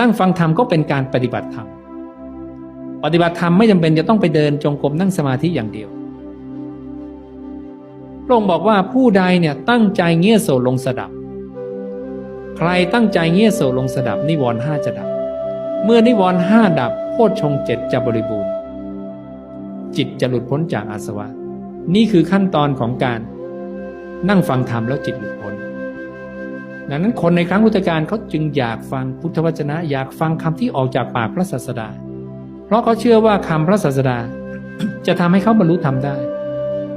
นั่งฟังธรรมก็เป็นการปฏิบัติธรรม ปฏิบัติธรรมไม่จำเป็นจะต้องไปเดินจงกรมนั่งสมาธิอย่างเดียว พระองค์บอกว่าผู้ใดเนี่ยตั้งใจเงี่ยโสลงสดับ ใครตั้งใจเงี่ยโสลงสดับนิวรณ์ห้าจะดับ เมื่อนิวรณ์ห้าดับโพชงเจ็ดจะบริบูรณ์ จิตจะหลุดพ้นจากอาสวะ นี่คือขั้นตอนของการนั่งฟังธรรมแล้วจิตหลุดพ้น ดังนั้นคนในครั้งพุทธกาลเขาจึงอยากฟังพุทธวจนะ อยากฟังคำที่ออกจากปากพระศาสดา เพราะเขาเชื่อว่าคำพระศาสดา จะทำให้เขาบรรลุธรรมได้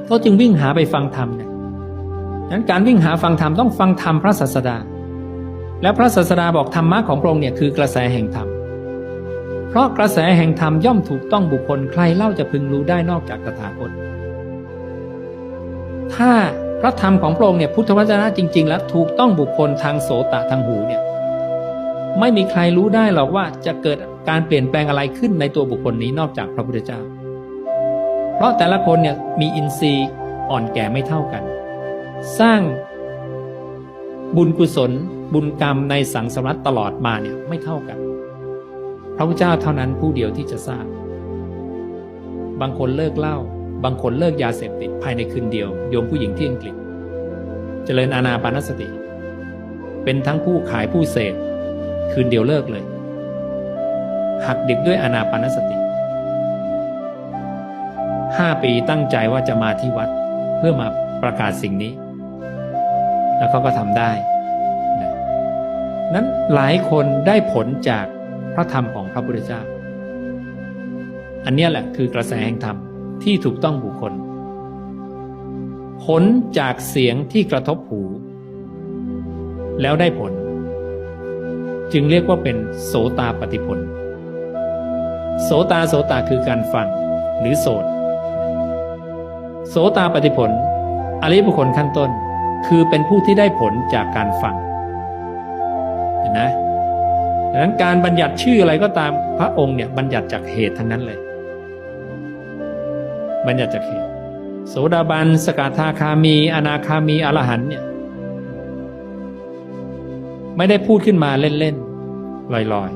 เขาจึงวิ่งหาไปฟังธรรมเนี่ยดังนั้นการวิ่งหาฟังธรรมต้องฟังธรรมพระศาสดา และพระศาสดาบอกธรรมะของพระองค์เนี่ยคือกระแสแห่งธรรม เพราะกระแสแห่งธรรมย่อมถูกต้องบุคคลใครเล่าจะพึงรู้ได้นอกจากตถาคต ถ้า ระธรรมของพระองค์เนี่ยพุทธวจนะจริง ๆ แล้วถูกต้องบุคคลทางโสตะทางหูเนี่ยไม่มีใครรู้ได้หรอกว่าจะเกิดการเปลี่ยนแปลงอะไรขึ้นในตัวบุคคลนี้นอกจากพระพุทธเจ้า เพราะแต่ละคนเนี่ยมีอินทรีย์อ่อนแก่ไม่เท่ากัน สร้างบุญกุศล บุญกรรมในสังสารวัตตลอดมาเนี่ยไม่เท่ากัน พระพุทธเจ้าเท่านั้นผู้เดียวที่จะทราบบางคนเลิกเล้า บางคนเลิกยาเสพติดภายในคืนเดียว โยมผู้หญิงที่อังกฤษ เจริญอานาปานสติ เป็นทั้งผู้ขายผู้เสพคืนเดียวเลิกเลย หักดิบด้วยอานาปานสติห้าปีตั้งใจว่าจะมาที่วัดเพื่อมาประกาศสิ่งนี้ แล้วเขาก็ทำได้นั้นหลายคนได้ผลจากพระธรรมของพระพุทธเจ้า อันนี้แหละคือกระแสแห่งธรรม ที่ถูกต้องบุคคล ผลจากเสียงที่กระทบหู แล้วได้ผล จึงเรียกว่าเป็นโสตาปฏิผล โสตาโสตาคือการฟังหรือโสตโสตาปฏิผล อริยบุคคลขั้นต้น คือเป็นผู้ที่ได้ผลจากการฟังเห็นไหมดังนั้นการบัญญัติชื่ออะไรก็ตามพระองค์เนี่ยบัญญัติจากเหตุทั้งนั้นเลย บัญญัติจากเขตโสดาบันสกทาคามี อนาคามีอรหันเนี่ยไม่ได้พูดขึ้นมาเล่นๆลอย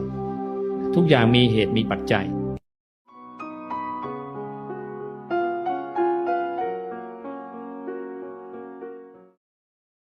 ๆ ทุกอย่างมีเหตุมีปัจจัย